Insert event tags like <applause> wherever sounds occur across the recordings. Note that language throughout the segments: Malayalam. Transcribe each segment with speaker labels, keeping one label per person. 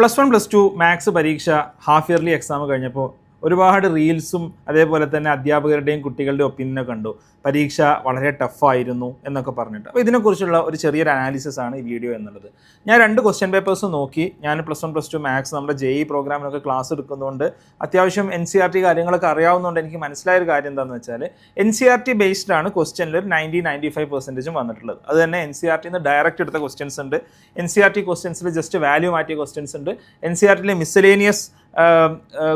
Speaker 1: Plus one plus two maths പരീക്ഷ ഹാഫ് ഇയർലി എക്സാം കഴിഞ്ഞപ്പോൾ ഒരുപാട് റീൽസും അതേപോലെ തന്നെ അധ്യാപകരുടെയും കുട്ടികളുടെയും ഒപ്പീനിയനെ കണ്ടു. പരീക്ഷ വളരെ ടഫായിരുന്നു എന്നൊക്കെ പറഞ്ഞിട്ട്. അപ്പോൾ ഇതിനെക്കുറിച്ചുള്ള ഒരു ചെറിയൊരു അനാലിസിസ് ആണ് ഈ വീഡിയോ എന്നുള്ളത്. ഞാൻ രണ്ട് ക്വസ്റ്റ്യൻ പേപ്പേഴ്സ് നോക്കി. ഞാൻ plus one plus two maths നമ്മുടെ ജെ ഇ പ്രോഗ്രാമിനൊക്കെ ക്ലാസ് എടുക്കുന്നതുകൊണ്ട് അത്യാവശ്യം എൻ സി ആർ ടി കാര്യങ്ങളൊക്കെ അറിയാവുന്നതുകൊണ്ട് എനിക്ക് മനസ്സിലായ ഒരു കാര്യം എന്താണെന്ന് വെച്ചാൽ N C R T based ആണ് ക്വസ്റ്റ്യനിൽ ഒരു നയന്റി നയന്റി ഫൈവ് പെർസെന്റേജും വന്നിട്ടുള്ളത്. അത് തന്നെ എൻ സി ആർ ടിന്ന് ഡയറക്റ്റ് എടുത്ത ക്വസ്റ്റ്യൻസ് ഉണ്ട്. എൻ സി ആർ ടി ക്വസ്റ്റ്യൻസിൽ ജസ്റ്റ് വാല്യൂ മാറ്റിയ ക്വസ്റ്റ്യൻസ് ഉണ്ട്. എൻ സി ആർ ടിയിലെ മിസലേനിയസ്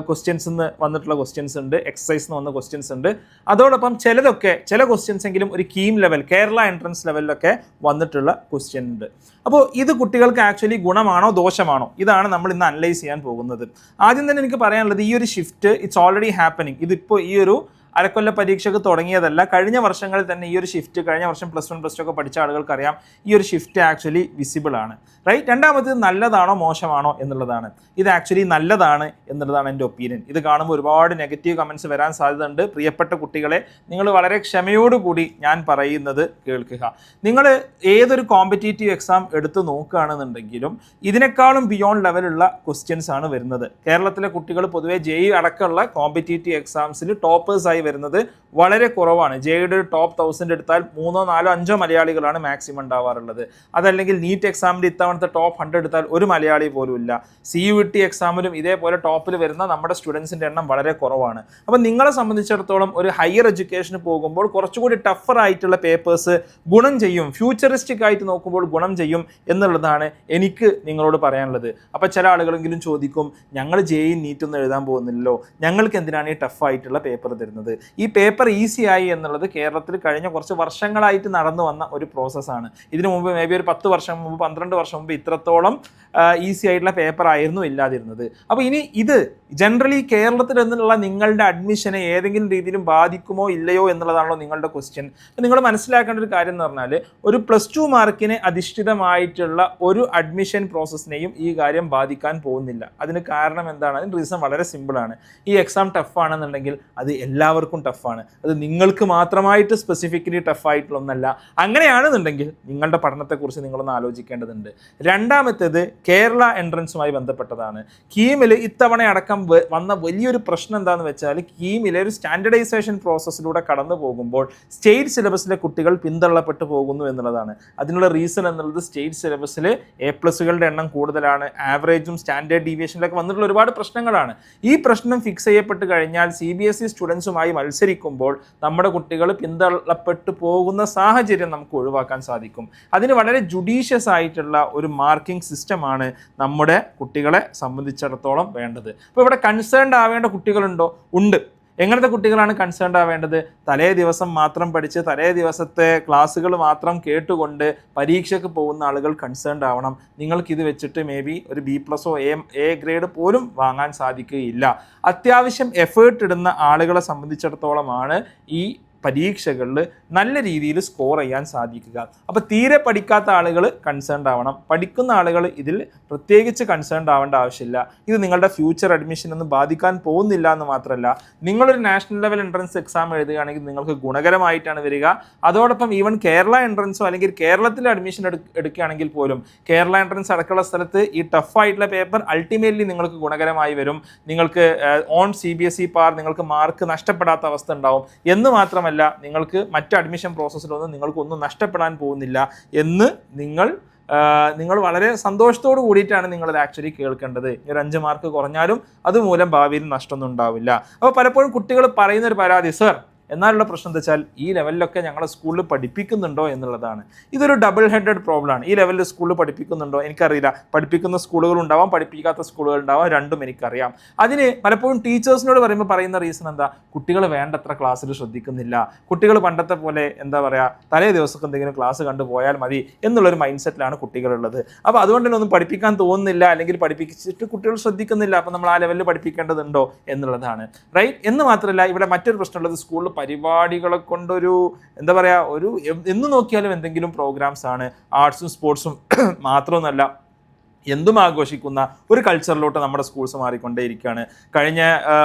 Speaker 1: ക്വസ്റ്റ്യൻസ് നിന്ന് വന്നിട്ടുള്ള ക്വസ്റ്റ്യൻസ് ഉണ്ട് എക്സസൈസ് വന്ന ക്വസ്റ്റ്യൻസ് ഉണ്ട്. അതോടൊപ്പം ചിലതൊക്കെ ചില ക്വസ്റ്റ്യൻസ് എങ്കിലും ഒരു കീം ലെവൽ കേരള എൻട്രൻസ് ലെവലിലൊക്കെ വന്നിട്ടുള്ള ക്വസ്റ്റ്യൻ ഉണ്ട്. അപ്പോൾ ഇത് കുട്ടികൾക്ക് ആക്ച്വലി ഗുണമാണോ ദോഷമാണോ? ഇതാണ് നമ്മൾ ഇന്ന് അനലൈസ് ചെയ്യാൻ പോകുന്നത്. ആദ്യം തന്നെ എനിക്ക് പറയാനുള്ളത് ഈ ഒരു ഷിഫ്റ്റ് ഇറ്റ്സ് ഓൾറെഡി ഹാപ്പനിങ് ഇതിപ്പോൾ ഈ ഒരു അരക്കൊല്ല പരീക്ഷയ്ക്ക് തുടങ്ങിയതല്ല. കഴിഞ്ഞ വർഷങ്ങളിൽ തന്നെ ഈ ഒരു ഷിഫ്റ്റ് കഴിഞ്ഞ വർഷം പ്ലസ് വൺ പ്ലസ് ടു ഒക്കെ പഠിച്ച ആളുകൾക്ക് അറിയാം ഈ ഒരു ഷിഫ്റ്റ് ആക്ച്വലി വിസിബിൾ ആണ്. റൈറ്റ് രണ്ടാമത് നല്ലതാണോ മോശമാണോ എന്നുള്ളതാണ്. ഇത് ആക്ച്വലി നല്ലതാണ് എന്നുള്ളതാണ് എന്റെ ഒപ്പീനിയൻ ഇത് കാണുമ്പോൾ ഒരുപാട് നെഗറ്റീവ് കമൻസ് വരാൻ സാധ്യതയുണ്ട്. പ്രിയപ്പെട്ട കുട്ടികളെ നിങ്ങൾ വളരെ ക്ഷമയോടുകൂടി ഞാൻ പറയുന്നത് കേൾക്കുക. നിങ്ങൾ ഏതൊരു കോമ്പറ്റേറ്റീവ് എക്സാം എടുത്ത് നോക്കുകയാണെന്നുണ്ടെങ്കിലും ഇതിനേക്കാളും ബിയോണ്ട് ലെവലുള്ള ക്വസ്റ്റ്യൻസ് ആണ് വരുന്നത്. കേരളത്തിലെ കുട്ടികൾ പൊതുവേ ജെയ് അടക്കമുള്ള കോമ്പറ്റേറ്റീവ് എക്സാംസിൽ ടോപ്പേഴ്സ് ആയി വരുന്നത് വളരെ കുറവാണ്. ജെയുടെ ഒരു ടോപ്പ് തൗസൻഡ് എടുത്താൽ മൂന്നോ നാലോ അഞ്ചോ മലയാളികളാണ് മാക്സിമം ഉണ്ടാവാറുള്ളത്. അതല്ലെങ്കിൽ നീറ്റ് എക്സാമിന്റെ ഇത്തവണത്തെ ടോപ്പ് ഹൺഡ്രഡ് എടുത്താൽ ഒരു മലയാളി പോലും ഇല്ല. സി യു ടി എക്സാമിലും ഇതേപോലെ ടോപ്പിൽ വരുന്ന നമ്മുടെ സ്റ്റുഡൻസിന്റെ എണ്ണം വളരെ കുറവാണ്. അപ്പം നിങ്ങളെ സംബന്ധിച്ചിടത്തോളം ഒരു ഹയർ എഡ്യൂക്കേഷന് പോകുമ്പോൾ കുറച്ചുകൂടി ടഫർ ആയിട്ടുള്ള പേപ്പേഴ്സ് ഗുണം ചെയ്യും ഫ്യൂച്ചറിസ്റ്റിക് ആയിട്ട് നോക്കുമ്പോൾ ഗുണം ചെയ്യും എന്നുള്ളതാണ് എനിക്ക് നിങ്ങളോട് പറയാനുള്ളത്. അപ്പോൾ ചില ആളുകളെങ്കിലും ചോദിക്കും ഞങ്ങൾ ജെയിൻ നീറ്റ് ഒന്നും എഴുതാൻ പോകുന്നില്ലല്ലോ. ഞങ്ങൾക്ക് എന്തിനാണ് ഈ ടഫ് ആയിട്ടുള്ള പേപ്പർ തരുന്നത്? ഈ പേപ്പർ ഈസി ആയി എന്നുള്ളത് കേരളത്തിൽ കഴിഞ്ഞ കുറച്ച് വർഷങ്ങളായിട്ട് നടന്നു വന്ന ഒരു പ്രോസസ്സാണ് ഇതിനു മുമ്പ് മേ ബി ഒരു പത്ത് വർഷം മുമ്പ് പന്ത്രണ്ട് വർഷം മുമ്പ് ഇത്രത്തോളം ഈസി ആയിട്ടുള്ള പേപ്പർ ആയിരുന്നു ഇല്ലാതിരുന്നത്. അപ്പോൾ ഇനി ഇത് ജനറലി കേരളത്തിൽ നിന്നുള്ള നിങ്ങളുടെ അഡ്മിഷനെ ഏതെങ്കിലും രീതിയിലും ബാധിക്കുമോ ഇല്ലയോ എന്നുള്ളതാണല്ലോ നിങ്ങളുടെ ക്വസ്റ്റ്യൻ നിങ്ങൾ മനസ്സിലാക്കേണ്ട ഒരു കാര്യം എന്ന് പറഞ്ഞാൽ ഒരു പ്ലസ് ടു മാർക്കിനെ അധിഷ്ഠിതമായിട്ടുള്ള ഒരു അഡ്മിഷൻ പ്രോസസ്സിനെയും ഈ കാര്യം ബാധിക്കാൻ പോകുന്നില്ല. അതിന് കാരണം എന്താണ്? അതിന് റീസൺ വളരെ സിമ്പിളാണ് ഈ എക്സാം ടഫ് ആണെന്നുണ്ടെങ്കിൽ അത് എല്ലാവർക്കും ടഫാണ് അത് നിങ്ങൾക്ക് മാത്രമായിട്ട് സ്പെസിഫിക്കലി ടഫായിട്ടുള്ള ഒന്നല്ല അങ്ങനെയാണെന്നുണ്ടെങ്കിൽ നിങ്ങളുടെ പഠനത്തെക്കുറിച്ച് നിങ്ങളൊന്ന് ആലോചിക്കേണ്ടതുണ്ട്. രണ്ടാമത്തേത് കേരള എൻട്രൻസുമായി ബന്ധപ്പെട്ടതാണ്. കീമിൽ ഇത്തവണ അടക്കം വന്ന വലിയൊരു പ്രശ്നം എന്താണെന്ന് വെച്ചാൽ കീമിലെ ഒരു സ്റ്റാൻഡർഡൈസേഷൻ പ്രോസസ്സിലൂടെ കടന്നു പോകുമ്പോൾ സ്റ്റേറ്റ് സിലബസിലെ കുട്ടികൾ പിന്തള്ളപ്പെട്ടു പോകുന്നു എന്നുള്ളതാണ്. അതിനുള്ള റീസൺ എന്നുള്ളത് സ്റ്റേറ്റ് സിലബസിൽ എ പ്ലസുകളുടെ എണ്ണം കൂടുതലാണ്. ആവറേജും സ്റ്റാൻഡേർഡ് ഡീവിയേഷനിലൊക്കെ വന്നിട്ടുള്ള ഒരുപാട് പ്രശ്നങ്ങളാണ്. ഈ പ്രശ്നം ഫിക്സ് ചെയ്യപ്പെട്ട് കഴിഞ്ഞാൽ സി ബി എസ് ഇ സ്റ്റുഡൻസുമായി മത്സരിക്കുമ്പോൾ നമ്മുടെ കുട്ടികൾ പിന്തള്ളപ്പെട്ടു പോകുന്ന സാഹചര്യം നമുക്ക് ഒഴിവാക്കാൻ സാധിക്കും. അതിന് വളരെ ജുഡീഷ്യസ് ആയിട്ടുള്ള ഒരു മാർക്കിംഗ് സിസ്റ്റമാണ് നമ്മുടെ കുട്ടികളെ സംബന്ധിച്ചിടത്തോളം വേണ്ടത്. അപ്പോൾ ഇവിടെ കൺസേൺഡ് ആവേണ്ട കുട്ടികളുണ്ടോ? ഉണ്ട്. എങ്ങനത്തെ കുട്ടികളാണ് കൺസേൺഡ് ആവേണ്ടത്? തലേ ദിവസം മാത്രം പഠിച്ച് തലേ ദിവസത്തെ ക്ലാസ്സുകൾ മാത്രം കേട്ടുകൊണ്ട് പരീക്ഷയ്ക്ക് പോകുന്ന ആളുകൾ കൺസേൺഡ് ആവണം. നിങ്ങൾക്കിത് വെച്ചിട്ട് മേ ബി ഒരു ബി പ്ലസോ എ എ ഗ്രേഡ് പോലും വാങ്ങാൻ സാധിക്കുകയില്ല. അത്യാവശ്യം എഫേർട്ട് ഇടുന്ന ആളുകളെ സംബന്ധിച്ചിടത്തോളമാണ് ഈ പരീക്ഷകളിൽ നല്ല രീതിയിൽ സ്കോർ ചെയ്യാൻ സാധിക്കുക. അപ്പോൾ തീരെ പഠിക്കാത്ത ആളുകൾ കൺസേൺഡ് ആവണം. പഠിക്കുന്ന ആളുകൾ ഇതിൽ പ്രത്യേകിച്ച് കൺസേൺഡ് ആവേണ്ട ആവശ്യമില്ല. ഇത് നിങ്ങളുടെ ഫ്യൂച്ചർ അഡ്മിഷൻ ഒന്നും ബാധിക്കാൻ പോകുന്നില്ല എന്ന് മാത്രമല്ല നിങ്ങളൊരു നാഷണൽ ലെവൽ എൻട്രൻസ് എക്സാം എഴുതുകയാണെങ്കിൽ നിങ്ങൾക്ക് ഗുണകരമായിട്ടാണ് വരിക. അതോടൊപ്പം ഈവൻ കേരള എൻട്രൻസോ അല്ലെങ്കിൽ കേരളത്തിൽ അഡ്മിഷൻ എടുക്കുകയാണെങ്കിൽ പോലും കേരള എൻട്രൻസ് അടക്കമുള്ള സ്ഥലത്ത് ഈ ടഫായിട്ടുള്ള പേപ്പർ അൾട്ടിമേറ്റ്ലി നിങ്ങൾക്ക് ഗുണകരമായി വരും. നിങ്ങൾക്ക് on C B S E par നിങ്ങൾക്ക് മാർക്ക് നഷ്ടപ്പെടാത്ത അവസ്ഥ ഉണ്ടാവും. എന്ന് മാത്രമല്ല നിങ്ങൾക്ക് മറ്റ് അഡ്മിഷൻ പ്രോസസ്സിലൊന്നും നിങ്ങൾക്കൊന്നും നഷ്ടപ്പെടാൻ പോകുന്നില്ല എന്ന് നിങ്ങൾ നിങ്ങൾ വളരെ സന്തോഷത്തോട് കൂടിയിട്ടാണ് നിങ്ങളത് ആക്ച്വലി കേൾക്കേണ്ടത്. ഒരു അഞ്ച് മാർക്ക് കുറഞ്ഞാലും അതുമൂലം ഭാവിയിൽ നഷ്ടമൊന്നും ഉണ്ടാവില്ല. അപ്പോൾ പലപ്പോഴും കുട്ടികൾ പറയുന്ന ഒരു പരാതി സർ എന്നാലുള്ള പ്രശ്നം എന്താ വെച്ചാൽ ഈ ലെവലിലൊക്കെ ഞങ്ങളെ സ്കൂളിൽ പഠിപ്പിക്കുന്നുണ്ടോ എന്നുള്ളതാണ്. ഇതൊരു ഡബിൾ ഹെഡഡ് പ്രോബ്ലമാണ് ഈ ലെവലിൽ സ്കൂളിൽ പഠിപ്പിക്കുന്നുണ്ടോ എനിക്കറിയില്ല. പഠിപ്പിക്കുന്ന സ്കൂളുകൾ ഉണ്ടാവാം പഠിപ്പിക്കാത്ത സ്കൂളുകൾ ഉണ്ടാവാം രണ്ടും എനിക്കറിയാം. അതിന് പലപ്പോഴും ടീച്ചേഴ്സിനോട് പറയുമ്പോൾ പറയുന്ന റീസൺ എന്താ? കുട്ടികൾ വേണ്ടത്ര ക്ലാസ്സിൽ ശ്രദ്ധിക്കുന്നില്ല. കുട്ടികൾ പണ്ടത്തെ പോലെ എന്താ പറയുക തലേ ദിവസമൊക്കെ എന്തെങ്കിലും ക്ലാസ് കണ്ടു പോയാൽ മതി എന്നുള്ളൊരു മൈൻഡ് സെറ്റിലാണ് കുട്ടികളുള്ളത്. അപ്പോൾ അതുകൊണ്ട് തന്നെ ഒന്നും പഠിപ്പിക്കാൻ തോന്നുന്നില്ല അല്ലെങ്കിൽ പഠിപ്പിച്ചിട്ട് കുട്ടികൾ ശ്രദ്ധിക്കുന്നില്ല. അപ്പോൾ നമ്മൾ ആ ലെവലിൽ പഠിപ്പിക്കേണ്ടതുണ്ടോ എന്നുള്ളതാണ്. റൈറ്റ് എന്ന് മാത്രമല്ല ഇവിടെ മറ്റൊരു പ്രശ്നമുള്ളത് സ്കൂളിൽ പരിപാടികളെ കൊണ്ടൊരു എന്താ പറയുക ഒരു എന്ന് നോക്കിയാലും എന്തെങ്കിലും പ്രോഗ്രാംസ് ആണ്. ആർട്സും സ്പോർട്സും <clears throat> മാത്രമൊന്നുമല്ല. എന്തും ആഘോഷിക്കുന്ന ഒരു കൾച്ചറിലോട്ട് നമ്മുടെ സ്കൂൾസ് മാറിക്കൊണ്ടേയിരിക്കുകയാണ്. കഴിഞ്ഞ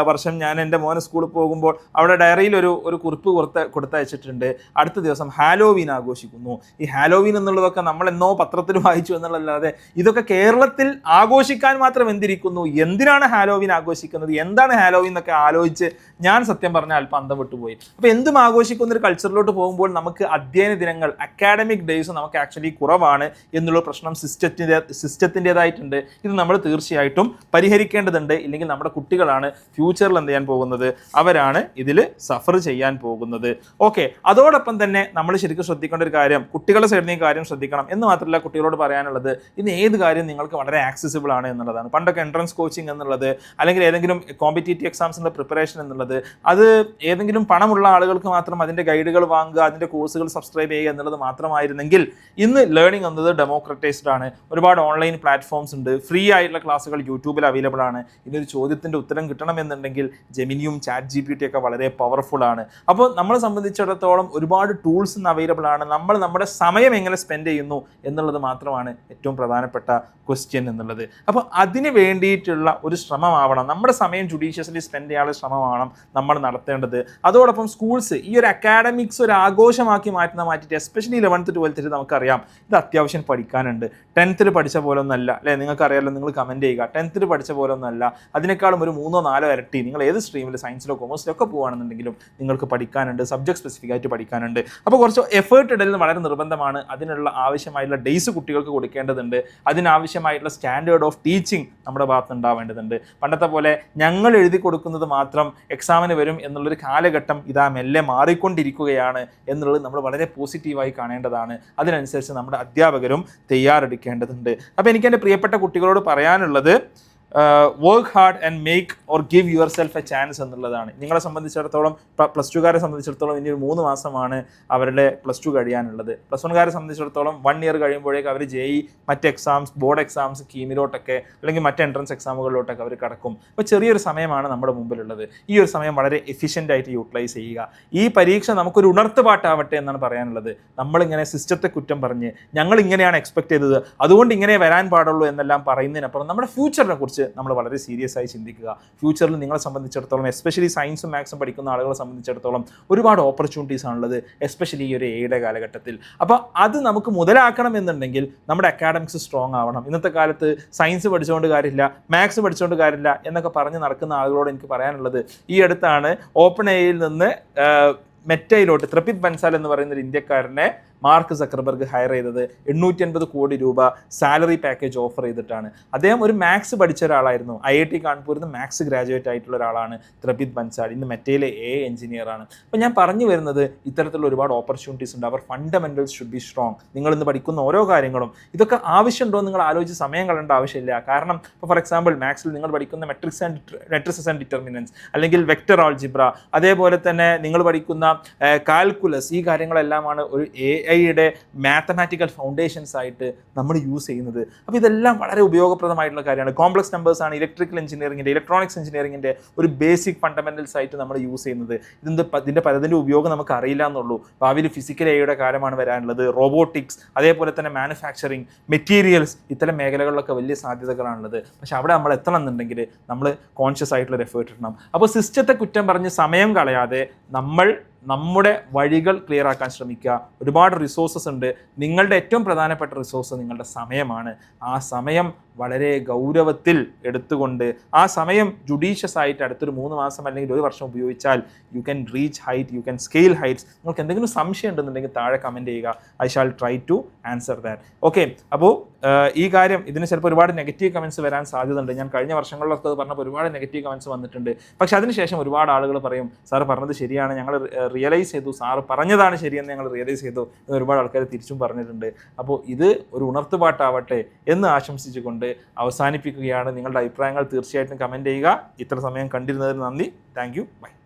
Speaker 1: വർഷം ഞാൻ എന്റെ മോനെ സ്കൂളിൽ പോകുമ്പോൾ അവിടെ ഡയറിയിൽ ഒരു ഒരു കുറിപ്പ് കൊടുത്ത കൊടുത്തയച്ചിട്ടുണ്ട്. അടുത്ത ദിവസം ഹാലോവീൻ ആഘോഷിക്കുന്നു. ഈ ഹാലോവീൻ എന്നുള്ളതൊക്കെ നമ്മൾ എന്നോ പത്രത്തിൽ വായിച്ചു എന്നുള്ളതല്ലാതെ ഇതൊക്കെ കേരളത്തിൽ ആഘോഷിക്കാൻ മാത്രം എന്തിരിക്കുന്നു? എന്തിനാണ് ഹാലോവീൻ ആഘോഷിക്കുന്നത്? എന്താണ് ഹാലോവീൻ എന്നൊക്കെ ആലോചിച്ച് ഞാൻ സത്യം പറഞ്ഞാൽ അല്പം അന്തം വിട്ടുപോയി അപ്പോൾ എന്തും ആഘോഷിക്കുന്ന ഒരു കൾച്ചറിലോട്ട് പോകുമ്പോൾ നമുക്ക് അധ്യയന ദിനങ്ങൾ അക്കാഡമിക് ഡേയ്സ് നമുക്ക് ആക്ച്വലി കുറവാണ് എന്നുള്ള പ്രശ്നം സിസ്റ്റത്തിന്റെ സിസ്റ്റത്തിന്റെ സിസ്റ്റത്തിന്റെതായിട്ടുണ്ട് ഇത് നമ്മൾ തീർച്ചയായിട്ടും പരിഹരിക്കേണ്ടതുണ്ട്. ഇല്ലെങ്കിൽ നമ്മുടെ കുട്ടികളാണ് ഫ്യൂച്ചറിൽ എന്ത് ചെയ്യാൻ പോകുന്നത്? അവരാണ് ഇതിൽ സഫർ ചെയ്യാൻ പോകുന്നത്. ഓക്കെ അതോടൊപ്പം തന്നെ നമ്മൾ ശരിക്കും ശ്രദ്ധിക്കേണ്ട ഒരു കാര്യം കുട്ടികളുടെ സൈഡിൽ നിന്ന് കാര്യം ശ്രദ്ധിക്കണം എന്ന് മാത്രമല്ല കുട്ടികളോട് പറയാനുള്ളത് ഇന്ന് ഏത് കാര്യം നിങ്ങൾക്ക് വളരെ ആക്സസിബിൾ ആണ് എന്നുള്ളതാണ്. പണ്ടൊക്കെ എൻട്രൻസ് കോച്ചിങ് എന്നുള്ളത് അല്ലെങ്കിൽ ഏതെങ്കിലും കോമ്പറ്റേറ്റീവ് എക്സാംസിന്റെ പ്രിപ്പറേഷൻ എന്നുള്ളത് അത് ഏതെങ്കിലും പണമുള്ള ആളുകൾക്ക് മാത്രം അതിന്റെ ഗൈഡുകൾ വാങ്ങുക അതിന്റെ കോഴ്സുകൾ സബ്സ്ക്രൈബ് ചെയ്യുക എന്നുള്ളത് മാത്രമായിരുന്നെങ്കിൽ ഇന്ന് ലേണിംഗ് എന്നത് ഡെമോക്രറ്റൈസ്ഡ് ആണ്. ഒരുപാട് ഓൺലൈൻ പ്ലാറ്റ്ഫോംസ് ഉണ്ട്. ഫ്രീ ആയിട്ടുള്ള ക്ലാസ്സുകൾ യൂട്യൂബിൽ അവൈലബിൾ ആണ്. ഇതൊരു ചോദ്യത്തിന്റെ ഉത്തരം കിട്ടണമെന്നുണ്ടെങ്കിൽ ജെമിനിയും ചാറ്റ് ജി പി ടി ഒക്കെ വളരെ പവർഫുൾ ആണ്. അപ്പോൾ നമ്മളെ സംബന്ധിച്ചിടത്തോളം ഒരുപാട് ടൂൾസ് ഇന്ന് അവൈലബിൾ ആണ്. നമ്മൾ നമ്മുടെ സമയം എങ്ങനെ സ്പെൻഡ് ചെയ്യുന്നു എന്നുള്ളത് മാത്രമാണ് ഏറ്റവും പ്രധാനപ്പെട്ട ക്വസ്റ്റ്യൻ എന്നുള്ളത്. അപ്പോൾ അതിന് വേണ്ടിയിട്ടുള്ള ഒരു ശ്രമമാവണം. നമ്മുടെ സമയം ജുഡീഷ്യസ്ലി സ്പെൻഡ് ചെയ്യാനുള്ള ശ്രമമാവണം നമ്മൾ നടത്തേണ്ടത്. അതോടൊപ്പം സ്കൂൾസ് ഈ ഒരു അക്കാഡമിക്സ് ഒരു ആഘോഷമാക്കി മാറ്റുന്ന മാറ്റിയിട്ട് എസ്പെഷ്യലി ലെവൻത്ത് ട്വൽത്തിൽ നമുക്കറിയാം. ഇത് അത്യാവശ്യം പഠിക്കാനുണ്ട്. ടെൻത്തിൽ പഠിച്ച പോലെ ഒന്നല്ല. അല്ലേ? നിങ്ങൾക്കറിയാലോ നിങ്ങൾ കമന്റ് ചെയ്യുക. ടെൻത്തിൽ പഠിച്ച പോലെ ഒന്നല്ല അതിനേക്കാളും ഒരു മൂന്നോ നാലോ ഇരട്ടി നിങ്ങൾ ഏത് സ്ട്രീമിൽ സയൻസിലോ കൊമേഴ്സിലോ ഒക്കെ പോകുകയാണെന്നുണ്ടെങ്കിലും നിങ്ങൾക്ക് പഠിക്കാനുണ്ട് സബ്ജക്ട് സ്പെസിഫിക് ആയിട്ട് പഠിക്കാനുണ്ട്. അപ്പോൾ കുറച്ച് എഫേർട്ട് ഇടൽ വളരെ നിർബന്ധമാണ്. അതിനുള്ള ആവശ്യമായിട്ടുള്ള ഡേയ്സ് കുട്ടികൾക്ക് കൊടുക്കേണ്ടതുണ്ട്. അതിനാവശ്യമായിട്ടുള്ള സ്റ്റാൻഡേർഡ് ഓഫ് ടീച്ചിങ് നമ്മുടെ ഭാഗത്ത് ഉണ്ടാവേണ്ടതുണ്ട്. പണ്ടത്തെ പോലെ ഞങ്ങൾ എഴുതി കൊടുക്കുന്നത് മാത്രം എക്സാമിന് വരും എന്നുള്ളൊരു കാലഘട്ടം ഇതാ മെല്ലെ മാറിക്കൊണ്ടിരിക്കുകയാണ് എന്നുള്ളത് നമ്മൾ വളരെ പോസിറ്റീവായി കാണേണ്ടതാണ്. അതിനനുസരിച്ച് നമ്മുടെ അധ്യാപകരും തയ്യാറെടുക്കേണ്ടതുണ്ട്. അപ്പോൾ എനിക്ക് എന്റെ പ്രിയപ്പെട്ട കുട്ടികളോട് പറയാനുള്ളത് work hard and make or give yourself a chance എന്നുള്ളതാണ്. നിങ്ങളെ സംബന്ധിച്ചിടത്തോളം പ്ലസ് ടുക്കാരെ സംബന്ധിച്ചിടത്തോളം ഇനി ഒരു മൂന്ന് മാസമാണ് അവരുടെ പ്ലസ് ടു കഴിയാനുള്ളത്. പ്ലസ് വൺകാരെ സംബന്ധിച്ചിടത്തോളം വൺ ഇയർ കഴിയുമ്പോഴേക്ക് അവർ ജെ ഇ മറ്റ് എക്സാംസ് ബോർഡ് എക്സാംസ് കീമിലോട്ടൊക്കെ അല്ലെങ്കിൽ മറ്റ് എൻട്രൻസ് എക്സാമുകളിലോട്ടൊക്കെ അവർ കടക്കും. അപ്പോൾ ചെറിയൊരു സമയമാണ് നമ്മുടെ മുമ്പിലുള്ളത്. ഈ ഒരു സമയം വളരെ എഫിഷ്യന്റ് ആയിട്ട് യൂട്ടിലൈസ് ചെയ്യുക. ഈ പരീക്ഷ നമുക്കൊരു ഉണർത്തുപാട്ടാവട്ടെ എന്നാണ് പറയാനുള്ളത്. നമ്മളിങ്ങനെ സിസ്റ്റത്തെ കുറ്റം പറഞ്ഞ് ഞങ്ങൾ ഇങ്ങനെയാണ് എക്സ്പെക്ട് ചെയ്തത്. അതുകൊണ്ട് ഇങ്ങനെ വരാൻ പാടുള്ളൂ എന്നെല്ലാം പറയുന്നതിനപ്പുറം നമ്മുടെ ഫ്യൂച്ചറിനെ കുറിച്ച് നമ്മൾ വളരെ സീരിയസ് ആയി ചിന്തിക്കുക. ഫ്യൂച്ചറിൽ നിങ്ങളെ സംബന്ധിച്ചിടത്തോളം എസ്പെഷ്യലി സയൻസും മാത്സും പഠിക്കുന്ന ആളുകളെ സംബന്ധിച്ചിടത്തോളം ഒരുപാട് ഓപ്പർച്യൂണിറ്റീസ് ആണുള്ളത് എസ്പെഷ്യലി ഈ ഒരു എയുടെ കാലഘട്ടത്തിൽ. അപ്പോൾ അത് നമുക്ക് മുതലാക്കണം എന്നുണ്ടെങ്കിൽ നമ്മുടെ അക്കാഡമിക്സ് സ്ട്രോങ് ആവണം. ഇന്നത്തെ കാലത്ത് സയൻസ് പഠിച്ചുകൊണ്ട് കാര്യമില്ല മാത്സ് പഠിച്ചുകൊണ്ട് കാര്യമില്ല എന്നൊക്കെ പറഞ്ഞ് നടക്കുന്ന ആളുകളോട് എനിക്ക് പറയാനുള്ളത് ഈ അടുത്താണ്. ഓപ്പൺ എയിൽ നിന്ന് മെറ്റയിലോട്ട് ത്രിപിത് ബൻസാൽ എന്ന് പറയുന്ന ഒരു ഇന്ത്യക്കാരനെ മാർക്ക് സക്കർബർഗ് ഹയർ ചെയ്തത് എണ്ണൂറ്റി അൻപത് കോടി രൂപ സാലറി പാക്കേജ് ഓഫർ ചെയ്തിട്ടാണ്. അദ്ദേഹം ഒരു മാത്സ് പഠിച്ച ഒരാളായിരുന്നു. ഐ ഐ ടി കാൺപൂരിൽ നിന്ന് മാത്സ് ഗ്രാജുവേറ്റ് ആയിട്ടുള്ള ഒരാളാണ് ത്രപിത് ബൻസാൽ ഇന്ന് മെറ്റയിലെ എ എഞ്ചിനീയർ ആണ്. അപ്പോൾ ഞാൻ പറഞ്ഞു വരുന്നത് ഇത്തരത്തിലുള്ള ഒരുപാട് ഓപ്പർച്യൂണിറ്റീസ് ഉണ്ട്. അവർ ഫണ്ടമെന്റൽസ് ഷുഡ് ബി സ്ട്രോങ് നിങ്ങൾ ഇന്ന് പഠിക്കുന്ന ഓരോ കാര്യങ്ങളും ഇതൊക്കെ ആവശ്യമുണ്ടോ നിങ്ങൾ ആലോചിച്ച് സമയം കളയേണ്ട ആവശ്യമില്ല. കാരണം ഇപ്പോൾ ഫോർ എക്സാമ്പിൾ മാത്സിൽ നിങ്ങൾ പഠിക്കുന്ന matrix and matrices and determinants അല്ലെങ്കിൽ വെക്ടർ ആൾജിബ്ര അതേപോലെ തന്നെ നിങ്ങൾ പഠിക്കുന്ന കാൽക്കുലസ് ഈ കാര്യങ്ങളെല്ലാമാണ് ഒരു എ ഐയുടെ മാത്തമാറ്റിക്കൽ ഫൗണ്ടേഷൻസ് ആയിട്ട് നമ്മൾ യൂസ് ചെയ്യുന്നത്. അപ്പോൾ ഇതെല്ലാം വളരെ ഉപയോഗപ്രദമായിട്ടുള്ള കാര്യമാണ്. കോംപ്ലക്സ് നമ്പേഴ്സ് ആണ് ഇലക്ട്രിക്കൽ എഞ്ചിനീയറിംഗിന്റെ ഇലക്ട്രോണിക്സ് എഞ്ചിനീയറിംഗിന്റെ ഒരു ബേസിക് ഫണ്ടമെന്റൽസ് ആയിട്ട് നമ്മൾ യൂസ് ചെയ്യുന്നത്. ഇതിന്റെ ഇതിന്റെ പലതിന്റെ ഉപയോഗം നമുക്ക് അറിയില്ല എന്നുള്ളൂ. ഭാവിയിൽ ഫിസിക്കൽ ഐയുടെ കാലമാണ് വരാനുള്ളത്. റോബോട്ടിക്സ് അതേപോലെ തന്നെ മാനുഫാക്ചറിങ് മെറ്റീരിയൽസ് ഇത്തരം മേഖലകളിലൊക്കെ വലിയ സാധ്യതകളാണുള്ളത്. പക്ഷെ അവിടെ നമ്മൾ എത്തണം എന്നുണ്ടെങ്കിൽ നമ്മൾ കോൺഷ്യസ് ആയിട്ടുള്ള എഫേർട്ട് ഇടണം. അപ്പോൾ സിസ്റ്റത്തെ കുറ്റം പറഞ്ഞ് സമയം കളയാതെ നമ്മൾ നമ്മുടെ വഴികൾ ക്ലിയർ ആക്കാൻ ശ്രമിക്കുക. ഒരുപാട് റിസോഴ്സസ് ഉണ്ട്. നിങ്ങളുടെ ഏറ്റവും പ്രധാനപ്പെട്ട റിസോഴ്സ് നിങ്ങളുടെ സമയമാണ്. ആ സമയം വളരെ ഗൗരവത്തിൽ എടുത്തുകൊണ്ട് ആ സമയം ജുഡീഷ്യസ് ആയിട്ട് അടുത്തൊരു മൂന്ന് മാസം അല്ലെങ്കിൽ ഒരു വർഷം ഉപയോഗിച്ചാൽ you can reach height you can scale heights നിങ്ങൾക്ക് എന്തെങ്കിലും സംശയം ഉണ്ടെന്നുണ്ടെങ്കിൽ താഴെ കമന്റ് ചെയ്യുക. I shall try to answer that okay അപ്പോൾ ഈ കാര്യം ഇതിന് ചിലപ്പോൾ ഒരുപാട് നെഗറ്റീവ് കമൻസ് വരാൻ സാധ്യതയുണ്ട്. ഞാൻ കഴിഞ്ഞ വർഷങ്ങളിലൊക്കെ അത് പറഞ്ഞപ്പോൾ ഒരുപാട് നെഗറ്റീവ് കമൻസ് വന്നിട്ടുണ്ട്. പക്ഷെ അതിനുശേഷം ഒരുപാട് ആളുകൾ പറയും സാർ പറഞ്ഞത് ശരിയാണ്. ഞങ്ങൾ റിയലൈസ് ചെയ്തു. സാറ് പറഞ്ഞതാണ് ശരിയെന്ന് ഞങ്ങൾ റിയലൈസ് ചെയ്തു. എന്ന് ഒരുപാട് ആൾക്കാർ തിരിച്ചും പറഞ്ഞിട്ടുണ്ട്. അപ്പോൾ ഇത് ഒരു ഉണർത്തുപാട്ടാവട്ടെ എന്ന് ആശംസിച്ചുകൊണ്ട് അവസാനിപ്പിക്കുകയാണ്. നിങ്ങളുടെ അഭിപ്രായങ്ങൾ തീർച്ചയായിട്ടും കമന്റ് ചെയ്യുക. ഇത്ര സമയം കണ്ടിരുന്നതിന് നന്ദി. Thank you by